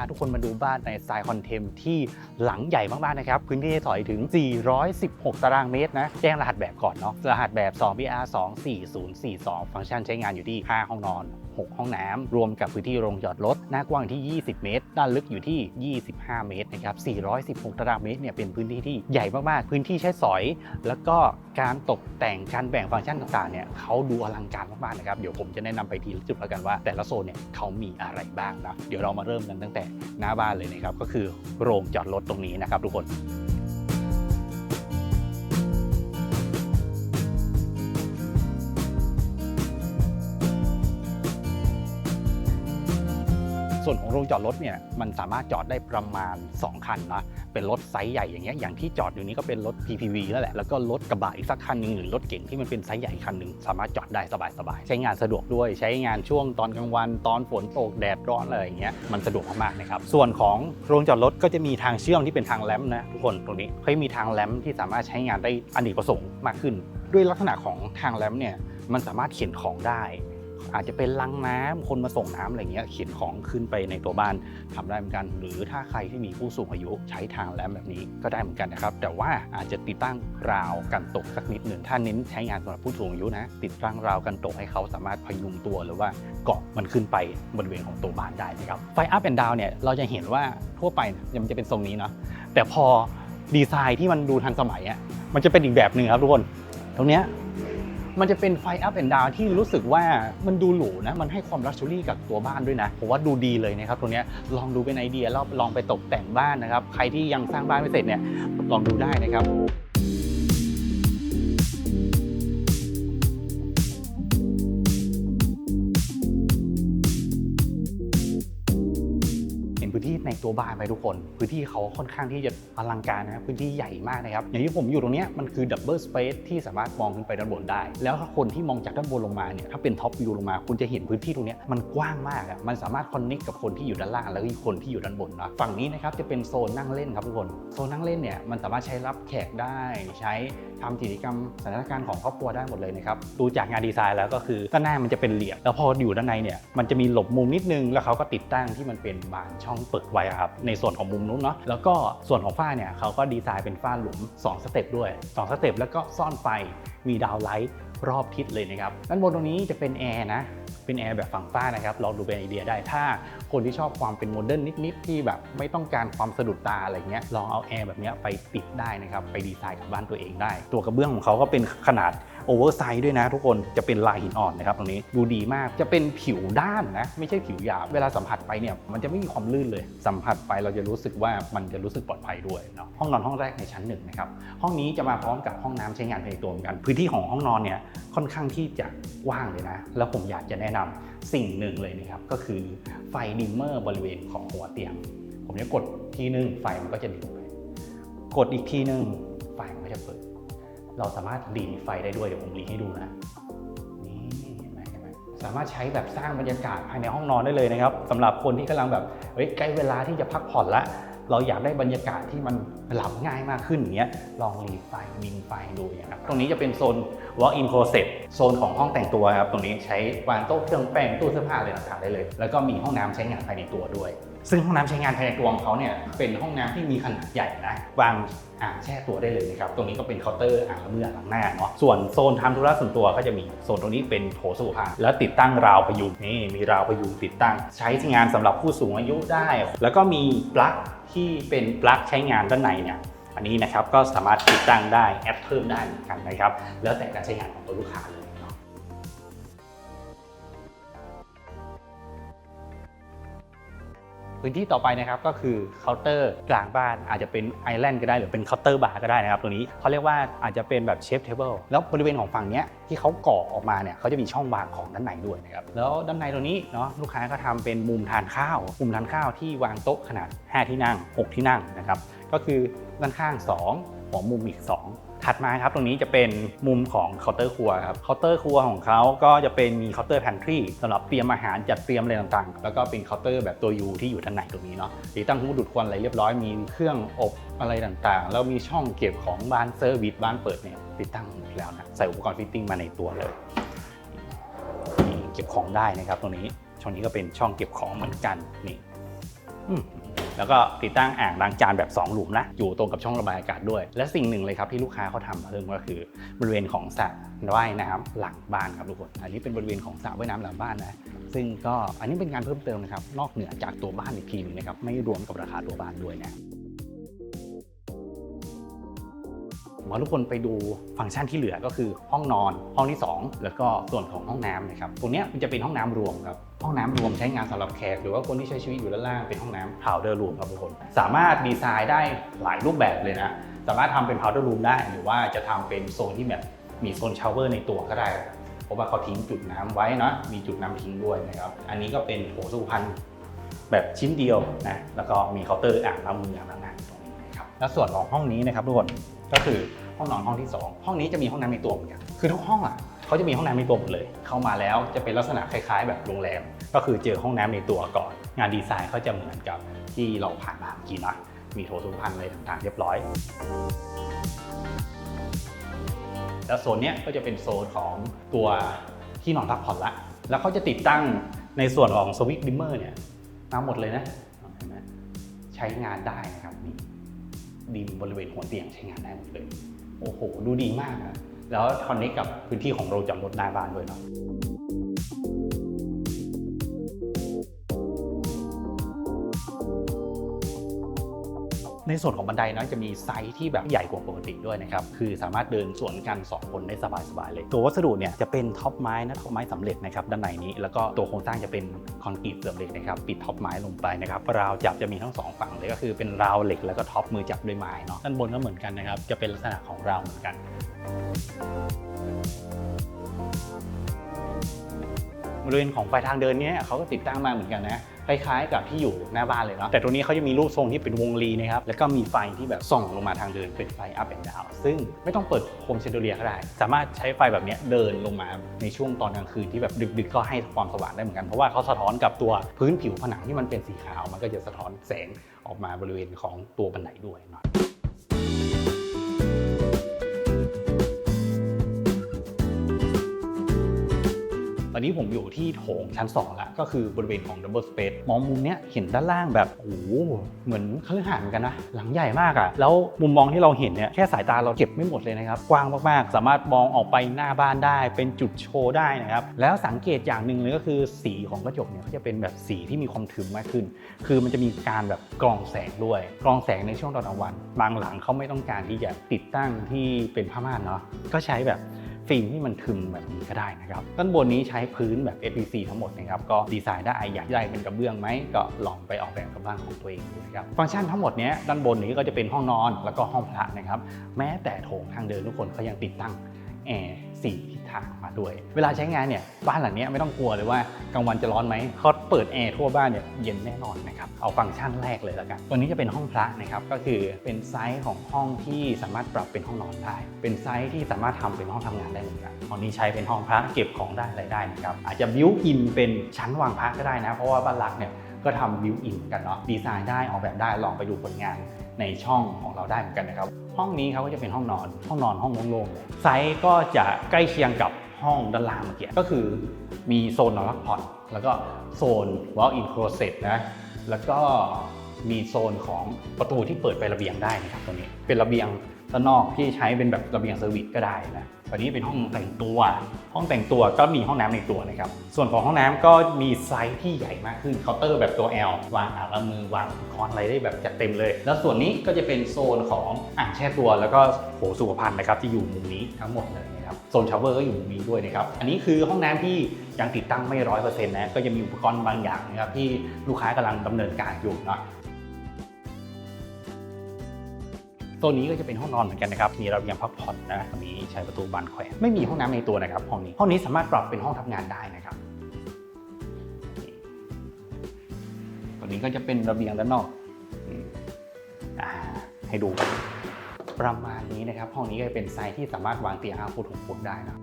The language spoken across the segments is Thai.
าทุกคนมาดูบ้านในสไตล์คอนเทมที่หลังใหญ่มากๆนะครับ พื้นที่ให้ถอยถึง 416 ตารางเมตรนะ แจ้งรหัสแบบก่อนเนาะ รหัสแบบ 2BR 24042 ฟังก์ชันใช้งานอยู่ที่ 5 ห้องนอน6 ห้องน้ำรวมกับพื้นที่โรงจอดรถหน้ากว้างที่ 20 เมตร ด้านลึกอยู่ที่ 25 เมตรนะครับ 416 ตารางเมตรเนี่ยเป็นพื้นที่ที่ใหญ่มากๆ พื้นที่ใช้สอย แล้วก็การตกแต่งการแบ่งฟังก์ชันต่างๆเนี่ยเขาดูอลังการมากๆนะครับเดี๋ยวผมจะแนะนำไปทีละจุดแล้วกันว่า แต่ละโซนเนี่ยเขามีอะไรบ้างนะเดี๋ยวเรามาเริ่มกันตั้งแต่หน้าบ้านเลยนะครับก็คือโรงจอดรถตรงนี้นะครับทุกคน ส่วนของโรงจอดรถเนี่ยมันสามารถจอดได้ประมาณ 2 คันนะเป็นรถไซส์ใหญ่อย่างเงี้ยอย่างที่จอดอยู่นี้ก็เป็นรถ PPV แล้วแหละแล้วก็รถกระบะอีกสักคันหนึ่งหรือรถเก๋งที่มันเป็นไซส์ใหญ่คันหนึ่งสามารถจอดได้สบายๆใช้งานสะดวกด้วยใช้งานช่วงตอนกลางวันตอนฝนตกแดดร้อนอะไรอย่างเงี้ยมันสะดวกมากๆนะครับส่วนของโรงจอดรถก็จะมีทางเชื่อมที่เป็นทางแลมนะทุกคนตรงนี้เขามีทางแลมที่สามารถใช้งานได้อเนกประสงค์มากขึ้น ด้วยลักษณะของทางแลมเนี่ยมันสามารถเข็นของได้ อาจจะเป็นลังน้ำคนมาส่งน้ำอะไรเงี้ยเขียนของขึ้นไปในตัวบ้านทำได้เหมือนกัน หรือถ้าใครที่มีผู้สูงอายุใช้ทางแลมแบบนี้ก็ได้เหมือนกันนะครับ แต่ว่าอาจจะติดตั้งราวกันตกสักนิดหนึ่งถ้าเน้นใช้งานสำหรับผู้สูงอายุนะ ติดตั้งราวกันตกให้เขาสามารถพยุงตัวหรือว่าเกาะมันขึ้นไปบริเวณของตัวบ้านได้นะครับไฟอัพแอนด์ดาวเนี่ยเราจะเห็นว่าทั่วไปเนี่ยมันจะเป็นทรงนี้เนาะแต่พอดีไซน์ที่มันดูทันสมัยอะมันจะเป็นอีกแบบหนึ่งครับทุกคนตรงเนี้ย มันจะเป็นไฟอัพแอนดาวที่รู้สึกว่ามันดูหรูนะ มันให้ความลักชัวรี่กับตัวบ้านด้วยนะผมว่าดูดีเลยนะครับตัวนี้ลองดูเป็นไอเดียแล้วลองไปตกแต่งบ้านนะครับ ใครที่ยังสร้างบ้านไม่เสร็จเนี่ยลองดูได้นะครับ ในตัวบ้านไหมทุกคน พื้นที่เขาค่อนข้างที่จะอลังการนะครับพื้นที่ใหญ่มากนะครับ อย่างที่ผมอยู่ตรงนี้มันคือดับเบิลสเปซที่สามารถมองขึ้นไปด้านบนได้ แล้วถ้าคนที่มองจากด้านบนลงมาเนี่ยถ้าเป็นท็อปวิวลงมา คุณจะเห็นพื้นที่ตรงนี้มันกว้างมากอะมันสามารถคอนเน c กกับคนที่อยู่ด้านล่างแล้วก็คนที่อยู่ด้านบนนะฝั่งนี้นะครับจะเป็นโซนนั่งเล่นครับทุกคนโซนนั่งเล่นเนี่ยมันสามารถใช้รับแขกได้ ใช้ทำกิจกรรมสถานการณ์ของครอบครัวได้หมดเลยนะครับดูจากงานดีไซน์แล้วก็คือด้านหน้ามันจะเป็นเหลี่ยมแล้วพออยู่ด้านในเนี่ยมันจะมีหลบมุมนิดนึงแล้วเขาก็ติดตั้งที่มันเป็นบานช่องเปิดไวว้ครับในส่วนของมุมนู้นเนาะแล้วก็ส่วนของฝ้าเนี่ยเขาก็ดีไซน์เป็นฝ้าหลุม 2 สเต็ปด้วย2สเต็ปแล้วก็ซ่อนไฟมีดาวไลท์รอบทิศเลยนะครับด้านบนตรงนี้จะเป็นแอร์นะ เป็นแอร์แบบฝั่งฝ้านะครับลองดูเป็นไอเดียได้ถ้าคนที่ชอบความเป็นโมเดิร์นนิดๆที่แบบไม่ต้องการความสะดุดตาอะไรเงี้ยลองเอาแอร์แบบเนี้ยไปติดได้นะครับไปดีไซน์กับบ้านตัวเองได้ ตัวกระเบื้องของเขาก็เป็นขนาดโอเวอร์ไซส์ด้วยนะทุกคนจะเป็นลายหินอ่อนนะครับตรงนี้ดูดีมากจะเป็นผิวด้านนะไม่ใช่ผิวหยาบเวลาสัมผัสไปเนี่ยมันจะไม่มีความลื่นเลย สัมผัสไปเราจะรู้สึกว่ามันจะรู้สึกปลอดภัยด้วยเนาะห้องนอนห้องแรกในชั้นหนึ่งนะครับห้องนี้จะมาพร้อมกับห้องน้ำใช้งานภายในตัวเหมือนกัน พื้นที่ของห้องนอนเนี่ยค่อนข้างที่จะกว้างเลยนะ แล้วผมอยากจะแนะนำสิ่งหนึ่งเลยนะครับก็คือไฟดิมเมอร์บริเวณของหัวเตียง ผมจะกดทีนึงไฟมันก็จะดิมไปกดอีกทีนึงไฟมันก็จะเปิด เราสามารถหลีไฟได้ด้วยเดี๋ยวผมหลีให้ดูนะนี่เห็นไหมเห็นไหมสามารถใช้แบบสร้างบรรยากาศภายในห้องนอนได้เลยนะครับสำหรับคนที่กำลังแบบเฮ้ยใกล้เวลาที่จะพักผ่อนละ เราอยากได้บรรยากาศที่มันหลับง่ายมากขึ้นอย่างเงี้ยลองรีไฟมินไฟดูอย่างเงี้ยครับตรงนี้จะเป็นโซน walk in closet โซนของห้องแต่งตัวครับตรงนี้ใช้วางโต๊ะเครื่องแป้งตู้เสื้อผ้าอะไรต่างๆได้เลย แล้วก็มีห้องน้ำใช้งานภายในตัวด้วย ซึ่งห้องน้ำใช้งานภายในตัวของเขาเนี่ยเป็นห้องน้ำที่มีขนาดใหญ่นะวางอ่างแช่ตัวได้เลยนะครับตรงนี้ก็เป็นเคาน์เตอร์อ่างละเมื่อหลังหน้าเนาะส่วนโซนทำธุระส่วนตัวก็จะมีโซนตรงนี้เป็นโถสุขภาพแล้วติดตั้งราวพยุงนี่มีราวพยุงติดตั้ง ใช้งานสำหรับผู้สูงอายุได้ แล้วก็มีปลั๊กที่เป็นปลั๊กใช้งานด้านในเนี่ยอันนี้นะครับก็สามารถติดตั้งได้แอดเพิ่มได้เหมือนกันนะครับแล้วแต่การใช้งานของตัวลูกค้าเลย พื้นที่ต่อไปนะครับก็คือเคาน์เตอร์กลางบ้านอาจจะเป็นไอแลนด์ก็ได้หรือเป็นเคาน์เตอร์บาร์ก็ได้นะครับตัวนี้เขาเรียกว่าอาจจะเป็นแบบเชฟเทเบิลแล้วบริเวณของฝั่งเนี้ยที่เขาก่อออกมาเนี่ยเขาจะมีช่องวางของด้านในด้วยนะครับแล้วด้านในตรงนี้เนาะลูกค้าก็ทำเป็นมุมทานข้าวมุมทานข้าวที่วางโต๊ะขนาด 5 ที่นั่ง 6 ที่นั่งนะครับก็คือด้านข้าง 2 หัวมุมอีก 2 ถัดมาครับตรงนี้จะเป็นมุมของเคาน์เตอร์ครัวครับเคาน์เตอร์ครัวของเขาก็จะเป็นมีเคาน์เตอร์แพนทรีสำหรับเตรียมอาหารจัดเตรียมอะไรต่างๆ แล้วก็เป็นเคาน์เตอร์แบบตัวยูที่อยู่ด้านในตรงนี้เนาะติดตั้งหูดูดควันอะไรเรียบร้อยมีเครื่องอบอะไรต่างๆ แล้วมีช่องเก็บของบานเซอร์วิสบ้านเปิดเนี่ยติดตั้งหมดแล้วนะใส่อุปกรณ์ฟิตติ้งมาในตัวเลยเก็บของได้นะครับตรงนี้ช่องนี้ก็เป็นช่องเก็บของเหมือนกันนี่ แล้วก็ติดตั้งอ่างล้างจานแบบ 2 หลุมนะ อยู่ตรงกับช่องระบายอากาศด้วย และสิ่งหนึ่งเลยครับที่ลูกค้าเขาทำเพิ่มก็คือบริเวณของสระว่ายน้ำหลังบ้านครับทุกคน อันนี้เป็นบริเวณของสระว่ายน้ำหลังบ้านนะ ซึ่งก็อันนี้เป็นการเพิ่มเติมนะครับ นอกเหนือจากตัวบ้านอีกทีหนึงนะครับ ไม่รวมกับราคาตัวบ้านด้วยนะ ผมว่าทุกคนไปดูฟังก์ชันที่เหลือก็คือห้องนอน ห้องที่ 2 แล้วก็ส่วนของห้องน้ำนะครับตรงนี้มันจะเป็นห้องน้ำรวมครับห้องน้ำรวมใช้งานสำหรับแขกหรือว่าคนที่ใช้ชีวิตอยู่ด้านล่างเป็นห้องน้ำ powder room ครับทุกคนสามารถดีไซน์ได้หลายรูปแบบเลยนะสามารถทำเป็น powder room ได้ หรือว่าจะทำเป็นโซนที่แบบมีโซนชาวเวอร์ในตัวก็ได้เพราะว่าเขาทิ้งจุดน้ำไว้นะมีจุดน้ำทิ้งด้วยนะครับอันนี้ก็เป็นโถสุขภัณฑ์แบบชิ้นเดียวนะแล้วก็มีเคาน์เตอร์อ่างล้างมืออ่างล้างหน้าตรงนี้นะครับแล้วส่วนของห้องนี้นะครับทุกคนก็คือ ห้องนอนห้องที่ 2 ห้องนี้จะมีห้องน้ำในตัวเหมือนกันคือทุกห้องอะเขาจะมีห้องน้ำในตัวหมดเลย เข้ามาแล้วจะเป็นลักษณะคล้าย ๆ แบบโรงแรม ก็คือเจอห้องน้ำในตัวก่อน งานดีไซน์เขาจะเหมือนกับที่เราผ่านมาเมื่อกี้นะมีโถสุขภัณฑ์อะไรต่างๆ เรียบร้อยแล้วโซนเนี้ยก็จะเป็นโซนของตัวที่นอนพักผ่อนละ แล้วเขาจะติดตั้งในส่วนของสวิตช์ดิมเมอร์เนี่ยมาหมดเลยนะเห็นไหมใช้งานได้นะครับนี่ดิมบริเวณหัวเตียงใช้งานได้หมดเลย โอ้โห ดูดีมากนะแล้วคอนเนคกับพื้นที่ของโรงจอดรถหน้าบ้านด้วยเนาะ ในส่วนของบันไดนาะจะมีไซส์ที่แบบใหญ่กว่าปกติด้วยนะครับ คือสามารถเดินสวนกัน 2 คนได้สบายๆเลย ตัววัสดุเนี่ยจะเป็นท็อปไม้นะท็อปไม้สำเร็จนะครับด้านในนี้ แล้วก็ตัวโครงสร้างจะเป็นคอนกรีตเสริมเหล็กนะครับปิดท็อปไม้ลงไปนะครับราวจับจะมีทั้งสองฝั่งเลยก็คือเป็นราวเหล็กแล้วก็ท็อปมือจับด้วยไม้เนาะด้านบนก็เหมือนกันนะครับจะเป็นลักษณะของราวเหมือนกัน ริเวณของไฟทางเดินเนี้ยเขาก็ติดตั้งมาเหมือนกันนะคล้ายๆ กับที่อยู่หน้าบ้านเลยเนาะแต่ตรงนี้เขาจะมีรูปทรงที่เป็นวงรีนะครับแล้วก็มีไฟที่แบบส่องลงมาทางเดินเป็นไฟ up and down ซึ่งไม่ต้องเปิดโฮมเชนเดเลียก็ได้ สามารถใช้ไฟแบบนี้เดินลงมาในช่วงตอนกลางคืนที่แบบดึกๆ ก็ให้ความสว่างได้เหมือนกัน เพราะว่าเขาสะท้อนกับตัวพื้นผิวผนังที่มันเป็นสีขาวมันก็จะสะท้อนแสงออกมาบริเวณของตัวบันไดด้วยเนาะ อนนี้ผมอยู่ที่โถงชั้น 2ล้วก็คือบริเวณของ Double Space มองมุมเนี้ยเห็นด้านล่างแบบ โอ้โหเหมือนคฤหาสน์เหมือนกันนะ หลังใหญ่มากอะ่ะ แล้วมุมมองที่เราเห็นเนี่ยแค่สายตาเราเก็บไม่หมดเลยนะครับ กว้างมากๆ สามารถมองออกไปหน้าบ้านได้ เป็นจุดโชว์ได้นะครับ แล้วสังเกตอย่างหนึ่งเลยก็คือสีของกระจกเนี่ยเขาจะเป็นแบบสีที่มีความทึมมากขึ้น คือมันจะมีการแบบกรองแสงด้วย กรองแสงในช่วงตอนกลางวัน บางหลังเขาไม่ต้องการที่จะติดตั้งที่เป็นผ้าม่านเนาะ ก็ใช้แบบ ฟิล์มที่มันทึมแบบนี้ก็ได้นะครับด้านบนนี้ใช้พื้นแบบ FPC ทั้งหมดนะครับก็ดีไซน์ได้อยากได้เป็นกระเบื้องไหมก็ลองไปออกแบบกับบ้านของตัวเองดูนะครับฟังก์ชันทั้งหมดนี้ด้านบนนี้ก็จะเป็นห้องนอนแล้วก็ห้องพระนะครับแม้แต่โถงทางเดินทุกคนเขายังติดตั้งแอร์สี่ ทางมาด้วย เวลาใช้งานเนี่ยบ้านหลังนี้ไม่ต้องกลัวเลยว่ากลางวันจะร้อนไหมเขาเปิดแอร์ทั่วบ้านเนี่ยเย็นแน่นอนนะครับเอาฟังก์ชันแรกเลยแล้วกัน ตัวนี้จะเป็นห้องพระนะครับก็คือเป็นไซส์ของห้องที่สามารถปรับเป็นห้องนอนได้ เป็นไซส์ที่สามารถทำเป็นห้องทำงานได้เหมือนกันห้องนี้ใช้เป็นห้องพระเก็บของได้อะไรได้นะครับอาจจะบิวอินเป็นชั้นวางพระก็ได้นะ เพราะว่าบ้านหลักเนี่ยก็ทำบิวอินกันเนาะดีไซน์ได้ออกแบบได้ลองไปดูผลงาน ในช่องของเราได้เหมือนกันนะครับ ห้องนี้เขาก็จะเป็นห้องนอน ห้องนอนห้องโล่งๆเลยไซส์ก็จะใกล้เคียงกับห้องด้านล่างเมื่อกี้ก็คือมีโซนนอนพักผ่อนแล้วก็โซน walk-in closet นะแล้วก็มีโซนของประตูที่เปิดไประเบียงได้นะครับตัวนี้เป็นระเบียงด้านนอกที่ใช้เป็นแบบระเบียงเซอร์วิสก็ได้นะ ตัวนี้เป็นห้องแต่งตัว ห้องแต่งตัวก็มีห้องน้ำในตัวนะครับ ส่วนของห้องน้ำก็มีไซส์ที่ใหญ่มากขึ้นเคาน์เตอร์แบบตัว L วางอ่างล้างมือวางคอุปกรณ์อะไรได้แบบจัดเต็มเลย แล้วส่วนนี้ก็จะเป็นโซนของอ่างแช่ตัว แล้วก็โถสุขภัณฑ์นะครับที่อยู่มุมนี้ทั้งหมดเลยนะครับ โซนชาวเวอร์ก็อยู่มุมนี้ด้วยนะครับ อันนี้คือห้องน้ำที่ยังติดตั้งไม่ร้อยเปอร์เซ็นต์นะ ก็จะมีอุปกรณ์บางอย่างนะครับที่ลูกค้ากำลังดำเนินการอยู่เนาะ ตัวนี้ก็จะเป็นห้องนอนเหมือนกันนะครับ มีระเบียงพักผ่อนนะอันนี้ใช้ประตูบานแขวนไม่มีห้องน้ำในตัวนะครับห้องนี้ห้องนี้สามารถปรับเป็นห้องทำงานได้นะครับตัวนี้ก็จะเป็นระเบียงด้านนอกอ่าให้ดูประมาณนี้นะครับ ห้องนี้ก็จะเป็นไซส์ที่สามารถวางเตียง5ฟุต6ฟุตได้นะ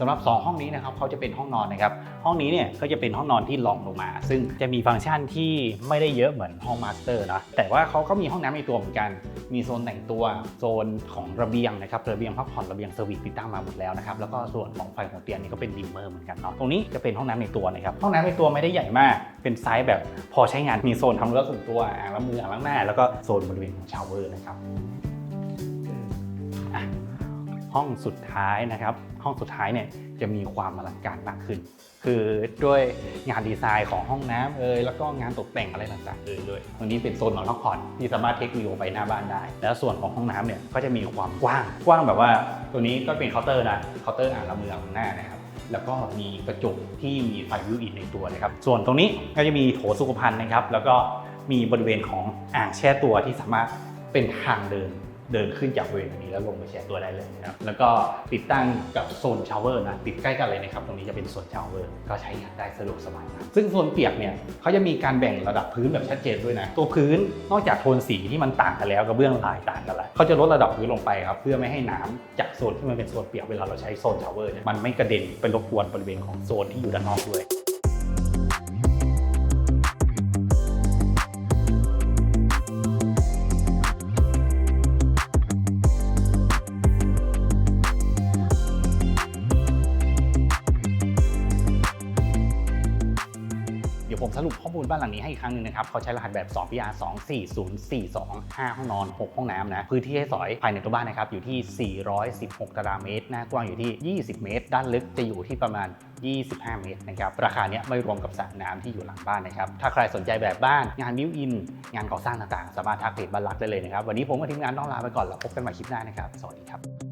สำหรับ 2 ห้องนี้นะครับเขาจะเป็นห้องนอนนะครับห้องนี้เนี่ยก็จะเป็นห้องนอนที่รองลงมา ซึ่งจะมีฟังก์ชันที่ไม่ได้เยอะเหมือนห้องมาสเตอร์นะแต่ว่าเขาก็มีห้องน้ำในตัวเหมือนกัน มีโซนแต่งตัวโซนของระเบียงนะครับระเบียงพักผ่อนระเบียงเซอร์วิสติดตั้งมาหมดแล้วนะครับแล้วก็ส่วนของไฟหัวเตียงนี่ก็เป็นดิมเมอร์เหมือนกันเนาะตรงนี้จะเป็นห้องน้ำในตัวนะครับห้องน้ำในตัวไม่ได้ใหญ่มาก เป็นไซส์แบบพอใช้งานมีโซนทำเรื่องส่วนตัวอ่างล้างมืออ่างล้างหน้าแล้วก็โซนบริเวณของชาวเวอร์นะครับ ห้องสุดท้ายนะครับ ห้องสุดท้ายเนี่ยจะมีความอลังการมากขึ้น คือด้วยงานดีไซน์ของห้องน้ำเอยแล้วก็งานตกแต่งอะไรต่างๆเอยด้วยตรงนี้เป็นโซนนอนพักผ่อนที่สามารถเทควิวไปหน้าบ้านได้ แล้วส่วนของห้องน้ำเนี่ยก็จะมีความกว้างกว้างแบบว่า ตัวนี้ก็เป็นเคาน์เตอร์นะเคาน์เตอร์อ่างละเมือข้างหน้านะครับแล้วก็มีกระจกที่มีไฟวิวอินในตัวนะครับ ส่วนตรงนี้ก็จะมีโถสุขภัณฑ์นะครับ แล้วก็มีบริเวณของอ่างแช่ตัวที่สามารถเป็นทางเดิน เดินขึ้นจากบริเวณนี้แล้วลงไปแช่ตัวได้เลยนะครับแล้วก็ติดตั้งกับโซนชาวเวอร์นะติดใกล้กันเลยนะครับตรงนี้จะเป็นโซนชาวเวอร์ก็ใช้งานได้สะดวกสบายมากซึ่งโซนเปียกเนี่ยเขาจะมีการแบ่งระดับพื้นแบบชัดเจนด้วยนะตัวพื้นนอกจากโทนสีที่มันต่างกันแล้วกับเบื้องลายต่างกันแล้วเขาจะลดระดับพื้นลงไปครับเพื่อไม่ให้น้ำจากโซนที่มันเป็นโซนเปียกเวลาเราใช้โซนชาวเวอร์เนี่ยมันไม่กระเด็นไปรบกวนบริเวณของโซนที่อยู่ด้านนอกด้วย บ้านหลังนี้ให้อีกครั้งหนึ่งนะครับเขาใช้รหัสแบบ 2 PR 24042 5 ห้องนอน 6 ห้องน้ำนะพื้นที่ให้สอยภายในตัวบ้านนะครับอยู่ที่ 416 ตารางเมตรหน้ากว้างอยู่ที่ 20 เมตร ด้านลึกจะอยู่ที่ประมาณ 25 เมตรนะครับราคาเนี้ยไม่รวมกับสระน้ำที่อยู่หลังบ้านนะครับถ้าใครสนใจแบบบ้านงานบิวอิน งานก่อสร้างต่างๆ สามารถทักเพจบ้านรักได้เลยนะครับวันนี้ผมกับทีมงานต้องลาไปก่อนแล้วพบกันใหม่คลิปหน้านะครับสวัสดีครับ